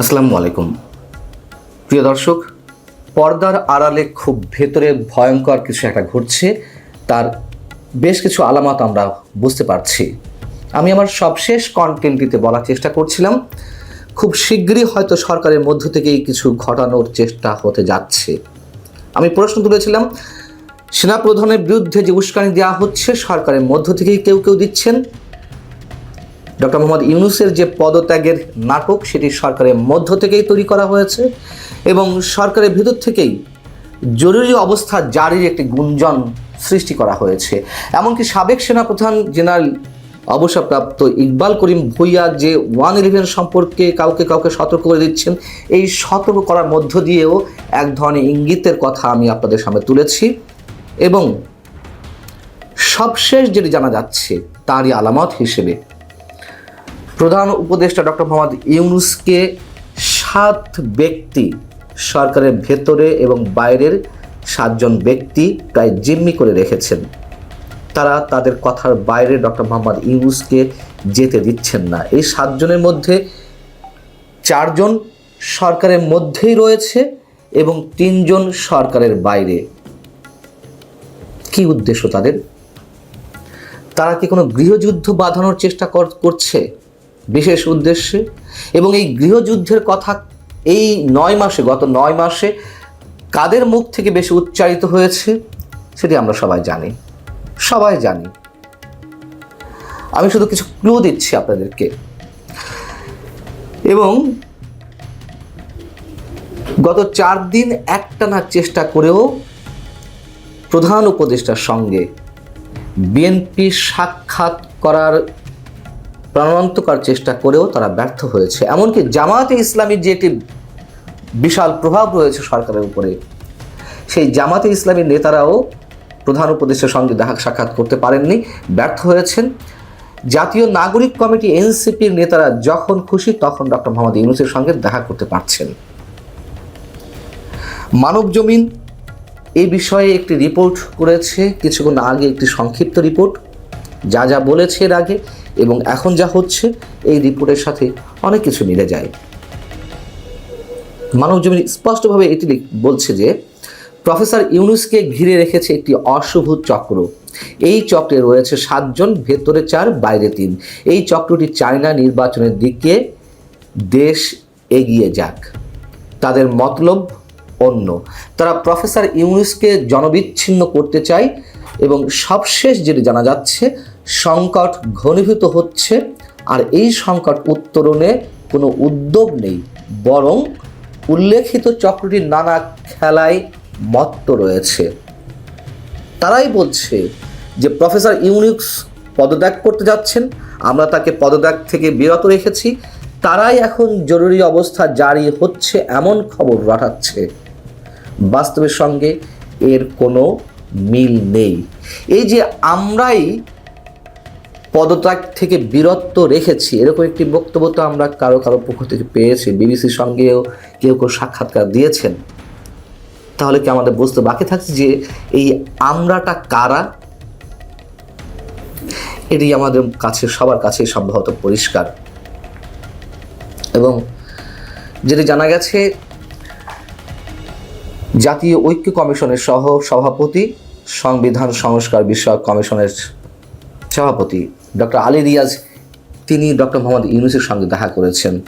আসসালামু আলাইকুম। প্রিয় দর্শক, পর্দার আড়ালে খুব ভেতরে ভয়ঙ্কর কিছু একটা ঘটছে, তার বেশ কিছু আলামত আমরা বুঝতে পারছি। আমি আমার সবশেষ কন্টেন্টটিতে বলার চেষ্টা করছিলাম, খুব শীঘ্রই হয়তো সরকারের মধ্য থেকেই কিছু ঘটানোর চেষ্টা হতে যাচ্ছে। আমি প্রশ্ন তুলেছিলাম, সেনাপ্রধানের বিরুদ্ধে যে উস্কানি দেওয়া হচ্ছে, সরকারের মধ্য থেকেই কেউ কেউ দিচ্ছেন? ডক্টর মোহাম্মদ ইউনুসের যে পদত্যাগের নাটক সেটি সরকারের মধ্য থেকেই তৈরি করা হয়েছে এবং সরকারের ভিতর থেকেই জরুরি অবস্থা জারির একটি গুঞ্জন সৃষ্টি করা হয়েছে। এমনকি সাবেক সেনাপ্রধান জেনারেল অবসরপ্রাপ্ত ইকবাল করিম ভুইয়া যে ওয়ান ইলেভেন সম্পর্কে কাউকে কাউকে সতর্ক করে দিচ্ছেন, এই সতর্ক করার মধ্য দিয়েও এক ধরনের ইঙ্গিতের কথা আমি আপনাদের সামনে তুলেছি এবং সবশেষ যেটি জানা যাচ্ছে, তারই আলামত হিসেবে প্রধান উপদেষ্টা ডক্টর মোহাম্মদ ইউনুসকে সাত ব্যক্তি সরকারের ভেতরে এবং বাইরের সাতজন ব্যক্তি প্রায় জিম্মি করে রেখেছেন। তারা তাদের কথার বাইরে ডক্টর মোহাম্মদ ইউনুসকে যেতে দিচ্ছেন না। এই সাতজনের মধ্যে চারজন সরকারের মধ্যেই রয়েছে এবং তিনজন সরকারের বাইরে। কি উদ্দেশ্য তাদের? তারা কি কোনো গৃহযুদ্ধ বাঁধানোর চেষ্টা কর- করছে? বিশেষ উদ্দেশ্যে। এবং এই গৃহযুদ্ধের কথা এই নয় মাসে, গত নয় মাসে কাদের মুখ থেকে বেশি উচ্চারিত হয়েছে, সেটি আমরা সবাই জানি। সবাই জানি। আমি শুধু কিছু ক্লু দিচ্ছি আপনাদেরকে। এবং গত চার দিন একটানা চেষ্টা করেও প্রধান উপদেষ্টার সঙ্গে বিএনপি সাক্ষাৎ করার প্রাণান্তকার চেষ্টা করেও তারা ব্যর্থ হয়েছে। এমনকি জামাতে ইসলামীর যে একটি বিশাল প্রভাব রয়েছে সরকারের উপরে, সেই জামাতে ইসলামীর নেতারাও প্রধান উপদেষ্টার সঙ্গে দেখা সাক্ষাৎ করতে পারেননি, ব্যর্থ হয়েছেন। জাতীয় নাগরিক কমিটি এনসিপির নেতারা যখন খুশি তখন ডক্টর মোহাম্মদ ইউনুসের সঙ্গে দেখা করতে পারছেন। মানব জমিন এই বিষয়ে একটি রিপোর্ট করেছে, কিছুক্ষণ আগে একটি সংক্ষিপ্ত রিপোর্ট। যা যা বলেছে এর আগে এবং এখন যা হচ্ছে, এই রিপোর্টের সাথে অনেক কিছু মিলে যায়। মানব জমিন স্পষ্টভাবে এটি বলছে যে, প্রফেসর ইউনুসকে ঘিরে রেখেছে একটি অশুভ চক্র। এই চক্রে রয়েছে সাতজন, ভেতরে চার, বাইরে তিন। এই চক্রটি চায়না নির্বাচনের দিকে দেশ এগিয়ে যাক। তাদের মতলব অন্য। তারা প্রফেসর ইউনুসকে জনবিচ্ছিন্ন করতে চায় এবং সবশেষ যেটি জানা যাচ্ছে সংকট ঘনীভূত হচ্ছে আর এই সংকট উত্তরণে কোনো উদ্যোগ নেই, বরং উল্লেখিত চক্রটির নানা খেলায় মত্ত রয়েছে। তারাই বলছে যে প্রফেসর ইউনিক্স পদত্যাগ করতে যাচ্ছেন, আমরা তাকে পদত্যাগ থেকে বিরত রেখেছি, তারাই এখন জরুরি অবস্থা জারি হচ্ছে এমন খবর রটাচ্ছে বাস্তবের সঙ্গে এর কোনো মিল নেই। এই যে আমরাই পদত্যাগ থেকে বিরত রেখেছি। এরকম একটি বক্তব্য তো আমরা কারও কারও পক্ষ থেকে পেয়েছি। বিবিসির সঙ্গেও কেউ কেউ সাক্ষাৎকার দিয়েছেন। তাহলে কি আমাদের বুঝতে বাকি থাকছে যে এই আমরাটা কারা? এটি আমাদের কাছে, সবার কাছে সম্ভবত পরিষ্কার। এবং যেটি জানা গেছে, জাতীয় ঐক্য কমিশনের সহ সভাপতি সংবিধান সংস্কার বিষয়ক কমিশনের সভাপতি ডক্টর আলী রিয়াজ, তিনি ডক্টর মোহাম্মদ ইউনুসের সঙ্গে দেখা করেছেন।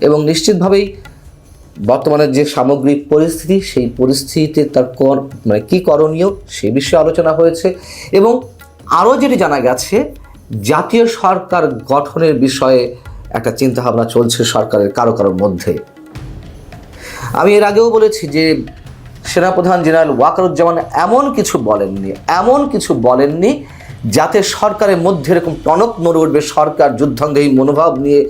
এবং নিশ্চিতভাবেই বর্তমানে যে সামগ্রিক পরিস্থিতি, সেই পরিস্থিতিতে তার কর মানে কী করণীয় সে বিষয়ে আলোচনা হয়েছে। এবং আরও যেটি জানা গেছে, জাতীয় সরকার গঠনের বিষয়ে একটা চিন্তাভাবনা চলছে সরকারের কারও কারোর মধ্যে। আমি এর আগেও বলেছি যে সেনাপ্রধান জেনারেল ওয়াকারুজ্জামান এমন কিছু বলেননি, এমন কিছু বলেননি যাতে সরকারের মধ্যে এরকম টনক নড়ে উঠবে, সরকার যুদ্ধাঙ্গী মনোভাব নিয়ে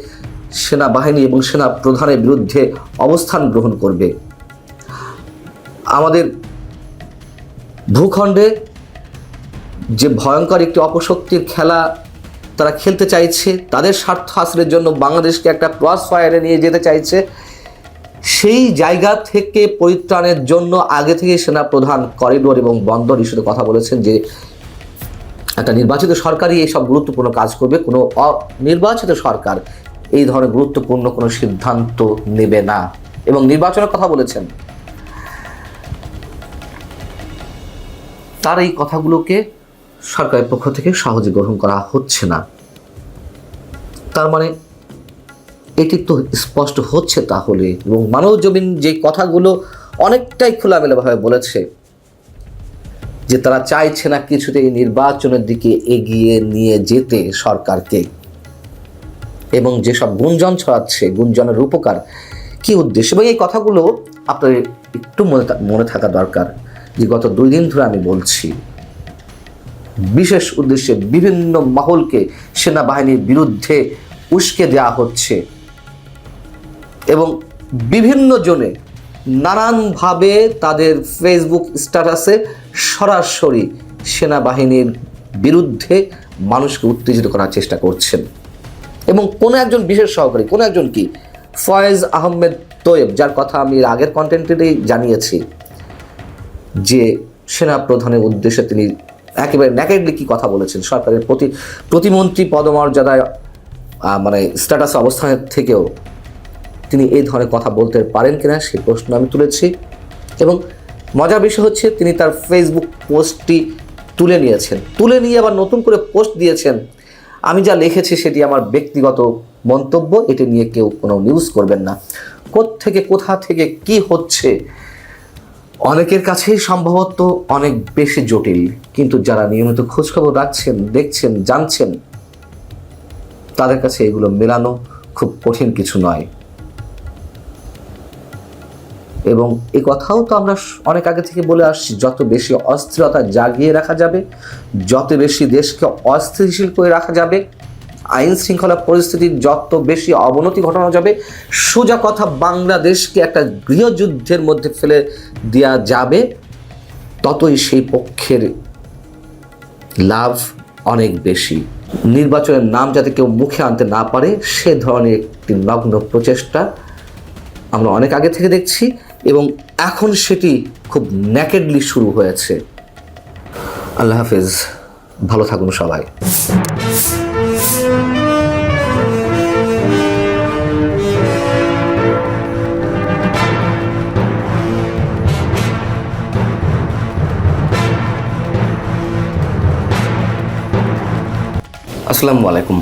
সেনাবাহিনী এবং সেনা প্রধানের বিরুদ্ধে অবস্থান গ্রহণ করবে। আমাদের ভূখণ্ডে যে ভয়ঙ্কর একটি অপশক্তির খেলা তারা খেলতে চাইছে, তাদের স্বার্থ হাসিলের জন্য বাংলাদেশকে একটা ক্রস ফায়ারে নিয়ে যেতে চাইছে। সেই জায়গা থেকে পরিত্রাণের জন্য আগে থেকে সেনা প্রধান করিডোর এবং বন্দর ইস্যুতে কথা বলেছেন যে একটা নির্বাচিত সরকারই এইসব গুরুত্বপূর্ণ কাজ করবে। কোনো অনির্বাচিত সরকার এই ধরনের গুরুত্বপূর্ণ কোনো সিদ্ধান্ত নেবে না। এবং নির্বাচনের কথা বলেছেন। তার এই কথাগুলোকে সরকারের পক্ষ থেকে সহজে গ্রহণ করা হচ্ছে না। তার মানে এটি তো স্পষ্ট হচ্ছে তাহলে। এবং মানব জমিন যে কথাগুলো অনেকটাই খোলামেলাভাবে বলেছে যে তারা চাইছে না কিছুতেই নির্বাচনের দিকে এগিয়ে নিয়ে যেতে সরকারকে। এবং যেসব গুঞ্জন ছড়াচ্ছে, গুঞ্জনের রূপকার, কি উদ্দেশ্য? এবং এই কথাগুলো আপনার একটু মনে মনে থাকা দরকার যে গত দুই দিন ধরে আমি বলছি। বিশেষ উদ্দেশ্যে বিভিন্ন মহলকে সেনাবাহিনীর বিরুদ্ধে উস্কে দেওয়া হচ্ছে। এবং বিভিন্ন জনে নানানভাবে তাদের ফেসবুক স্ট্যাটাসে সরাসরি সেনাবাহিনীর বিরুদ্ধে মানুষকে উত্তেজিত করার চেষ্টা করছেন। এবং কোনো একজন বিশেষ সহকারী, কোনো একজন কি? ফয়েজ আহমেদ তোয়েব, যার কথা আমি আগের কন্টেন্টেই জানিয়েছি যে সেনা প্রধানের উদ্দেশ্যে তিনি একেবারে ন্যাকেডলি কি কথা বলেছেন, সরকারের প্রতি, প্রতিমন্ত্রী পদমর্যাদায় মানে স্ট্যাটাস অবস্থানের থেকেও তিনি এই ধরনের কথা বলতে পারেন কিনা সেই প্রশ্ন আমি তুলেছি। এবং মজার বিষয় হচ্ছে তিনি তার ফেসবুক পোস্টটি তুলে নিয়েছেন। তুলে নিয়ে আবার নতুন করে পোস্ট দিয়েছেন। আমি যা লিখেছি সেটি আমার ব্যক্তিগত মন্তব্য, এটি নিয়ে কেউ কোনো নিউজ করবেন না। থেকে কোথা থেকে কি হচ্ছে, অনেকের কাছেই সম্ভবত অনেক বেশি জটিল। কিন্তু যারা নিয়মিত খোঁজখবর রাখছেন, দেখছেন, জানছেন, তাদের কাছে এগুলো মেলানো খুব কঠিন কিছু নয়। এবং এই কথাও তো আমরা অনেক আগে থেকে বলে আসছি, যত বেশি অস্থিরতা জাগিয়ে রাখা যাবে, যত বেশি দেশকে অস্থিতিশীল করে রাখা যাবে, আইন শৃঙ্খলা পরিস্থিতির যত বেশি অবনতি ঘটানো যাবে, সোজা কথা বাংলাদেশকে একটা গৃহযুদ্ধের মধ্যে ফেলে দেওয়া যাবে, ততই সেই পক্ষের লাভ অনেক বেশি। নির্বাচনের নাম যাতে কেউ মুখে আনতে না পারে, সে ধরনের একটি নগ্ন প্রচেষ্টা আমরা অনেক আগে থেকে দেখছি। এবং এখন সেটি খুব ন্যাকেডলি শুরু হয়েছে। আল্লাহ হাফেজ, ভালো থাকুন সবাই। আসসালামু আলাইকুম।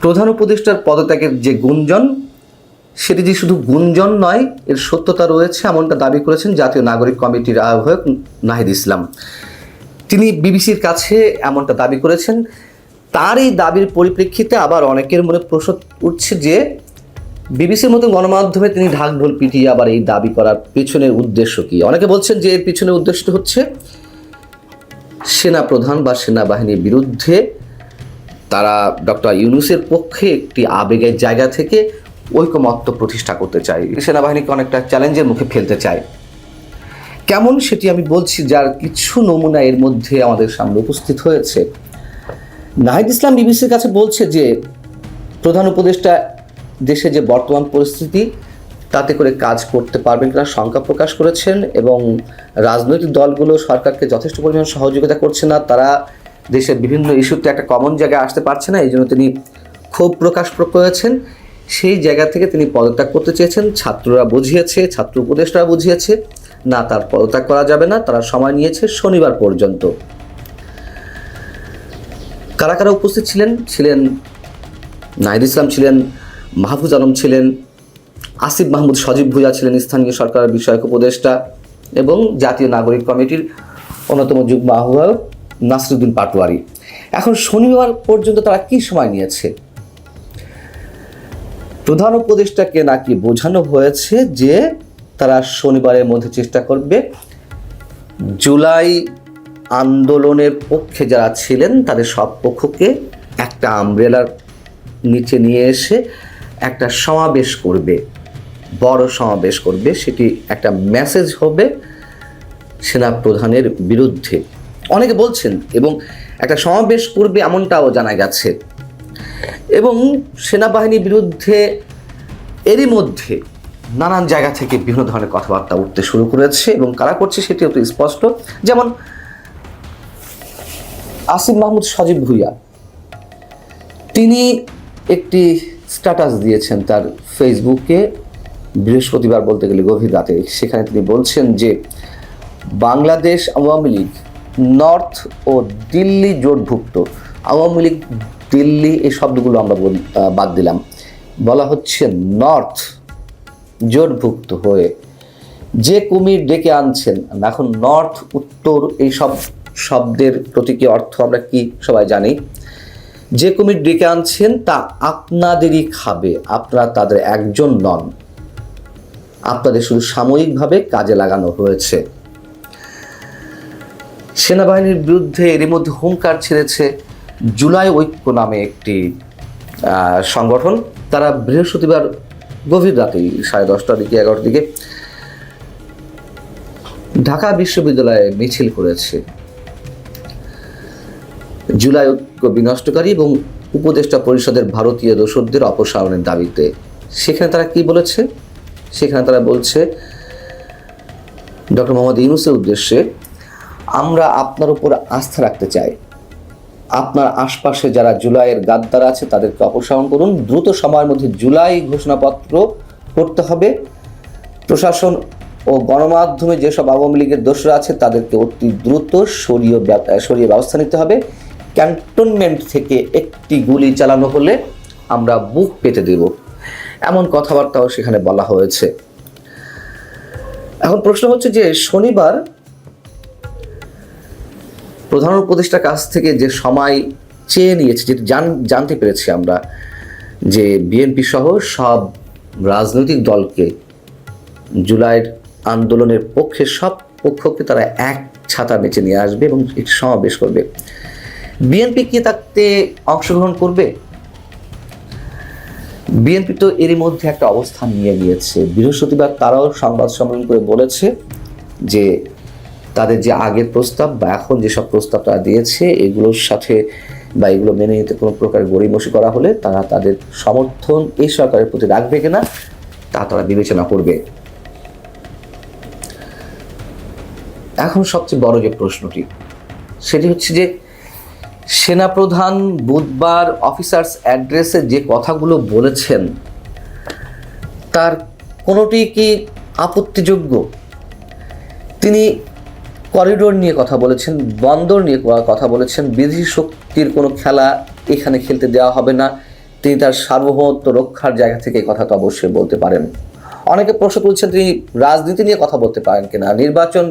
প্রধান উপদেষ্টার পদত্যাগের যে গুঞ্জন সেটি যে শুধু গুঞ্জন নয়, এর সত্যতা রয়েছে, এমনটা দাবি করেছেন জাতীয় নাগরিক কমিটির আহ্বায়ক নাহিদ ইসলাম। তিনি বিবিসির কাছে এমনটা দাবি করেছেন, তার এই দাবির পরিপ্রেক্ষিতে আবার অনেকের মনে প্রশ্ন উঠছে যে, বিবিসির মতো গণমাধ্যমে তিনি ঢাকঢোল পিটিয়ে আবার এই দাবি করার পেছনের উদ্দেশ্য কি? অনেকে বলছেন যে এর পিছনের উদ্দেশ্য হচ্ছে সেনা প্রধান বা সেনাবাহিনীর বিরুদ্ধে তারা ডক্টর ইউনুসের পক্ষে একটি আবেগের জায়গা থেকে ঐকমত্য প্রতিষ্ঠা করতে চাই। সেনাবাহিনীকে অনেকটা চ্যালেঞ্জের মুখে ফেলতে চায় কেমন সেটি আমি বলছি যার কিছু নমুনা এর মধ্যে আমাদের সামনে উপস্থিত হয়েছে। নাহিদ ইসলাম বিবিসির কাছে বলছে যে, প্রধান উপদেষ্টা দেশে যে বর্তমান পরিস্থিতি, তাতে করে কাজ করতে পারবেন কিনা শঙ্কা প্রকাশ করেছেন এবং রাজনৈতিক দলগুলো সরকারকে যথেষ্ট পরিমাণ সহযোগিতা করছে না, তারা দেশের বিভিন্ন ইস্যুতে একটা কমন জায়গায় আসতে পারছে না এই জন্য তিনি ক্ষোভ প্রকাশ করেছেন। সেই জায়গা থেকে তিনি পদত্যাগ করতে চেয়েছেন। ছাত্ররা বুঝিয়েছে, ছাত্র উপদেষ্টারা বুঝিয়েছে, না তার পদত্যাগ করা যাবে না, তারা সময় নিয়েছে শনিবার পর্যন্ত। কারা কারা উপস্থিত ছিলেন? ছিলেন নাহিদ ইসলাম, ছিলেন মাহফুজ আলম, ছিলেন আসিফ মাহমুদ, সজীব ভুজা ছিলেন স্থানীয় সরকার বিষয়ক উপদেষ্টা এবং জাতীয় নাগরিক কমিটির অন্যতম যুগ্ম আহ্বায়ক নাসরুদ্দিন পাটোয়ারি। এখন শনিবার পর্যন্ত তারা কি সময় নিয়েছে? প্রধান উপদেষ্টাকে নাকি বোঝানো হয়েছে যে তারা শনিবারের মধ্যে চেষ্টা করবে জুলাই আন্দোলনের পক্ষে যারা ছিলেন, তাদের সব পক্ষকে একটা আমব্রেলার নিচে নিয়ে এসে একটা সমাবেশ করবে। বড় সমাবেশ করবে। সেটি একটা মেসেজ হবে সেনা প্রধানের বিরুদ্ধে। অনেকে বলছেন, এবং একটা সমাবেশ করবে এমনটাও জানা গেছে। এবং সেনাবাহিনীর বিরুদ্ধে এরই মধ্যে নানান জায়গা থেকে বিভিন্ন ধরনের কথাবার্তা উঠতে শুরু করেছে এবং কারা করছে সেটি অত স্পষ্ট। যেমন আসিফ মাহমুদ সজীব ভুইয়া, তিনি একটি স্ট্যাটাস দিয়েছেন তার ফেসবুকে, বৃহস্পতিবার বলতে গেলে গভীর রাতে। সেখানে তিনি বলছেন যে, বাংলাদেশ আওয়ামী লীগ, নর্থ ও দিল্লি জোটভুক্ত, আওয়ামী লীগ দিল্লি এই শব্দগুলো আমরা বাদ দিলাম। বলা হচ্ছে নর্থ, জোটভুক্ত হয়ে। যে কুমির ডেকে আনছেন, এখন নর্থ, উত্তর এই সব শব্দের প্রতীকী অর্থ আমরা কি সবাই জানি? যে কুমির ডেকে আনছেন, তা আপনাদেরই খাবে, আপনারা তাদের একজন নন। আপনাদের শুধু সাময়িকভাবে কাজে লাগানো হয়েছে। সেনাবাহিনীর বিরুদ্ধে এরই মধ্যে হুঙ্কার ছেড়েছে জুলাই ঐক্য নামে একটি সংগঠন। তারা বৃহস্পতিবার গভীর রাতে সাড়ে দশটার দিকে, এগারোটার দিকে ঢাকা বিশ্ববিদ্যালয়ে মিছিল করেছে। জুলাই ঐক্য বিনষ্টকারী এবং উপদেষ্টা পরিষদের ভারতীয় দোসরদের অপসারণের দাবিতে। সেখানে তারা কি বলেছে? সেখানে তারা বলছে, ডক্টর মোহাম্মদ ইউনুসের উদ্দেশ্যে, আমরা আপনার উপর আস্থা রাখতে চাই। আপনার আশপাশে যারা জুলাইয়ের গাদ্দার আছে, তাদেরকে অপসারণ করুন। দ্রুত সময়ের মধ্যে জুলাই ঘোষণাপত্র করতে হবে। প্রশাসন ও গণমাধ্যমে যেসব আওয়ামী লীগের দোষরা আছে, তাদেরকে অতি দ্রুত সরিয়ে সরিয়ে ব্যবস্থা নিতে হবে। ক্যান্টনমেন্ট থেকে একটি গুলি চালানো হলে আমরা বুক পেতে দেব। এমন কথাবার্তাও সেখানে বলা হয়েছে। এখন প্রশ্ন হচ্ছে যে, শনিবার প্রধান উপদেষ্টার কাছ থেকে যে সময় চেয়ে নিয়েছে, যেটা জান, জানতে পেরেছি আমরা, যে বিএনপি সহ সব রাজনৈতিক দলকে জুলাইয়ের আন্দোলনের পক্ষে সব পক্ষকে তারা এক ছাতা নিচে নিয়ে আসবে এবং একটি সমাবেশ করবে। বিএনপি কি তাতে অংশগ্রহণ করবে? বিএনপি তো এরই মধ্যে একটা অবস্থান নিয়ে নিয়েছে বৃহস্পতিবার তারাও সংবাদ সম্মেলন করে বলেছে যে তাদের যে আগের প্রস্তাব বা এখন যেসব প্রস্তাব তারা দিয়েছে, এগুলোর সাথে বা এগুলো মেনে নিতে কোনো প্রকার গড়িমসি করা হলে তারা তাদের সমর্থন এই সরকারের প্রতি রাখবে কিনা, তা তারা বিবেচনা করবে। এখন সবচেয়ে বড় যে প্রশ্নটি, সেটি হচ্ছে যে সেনাপ্রধান বুধবার অফিসার্স অ্যাড্রেসে যে কথাগুলো বলেছেন, তার কোনোটি কি আপত্তিযোগ্য? তিনি করিডোর নিয়ে কথা বলেছেন, বন্দর নিয়ে কথা বলেছেন, বিদেশি শক্তির কোনো খেলা এখানে খেলতে দেওয়া হবে না। তিনি তার সার্বভৌমত্ব রক্ষার জায়গা থেকে কথা তো অবশ্যই বলতে পারেন। অনেকে প্রশ্ন তুলছেন তিনি রাজনীতি নিয়ে কথা বলতে পারেন কিনা, নির্বাচন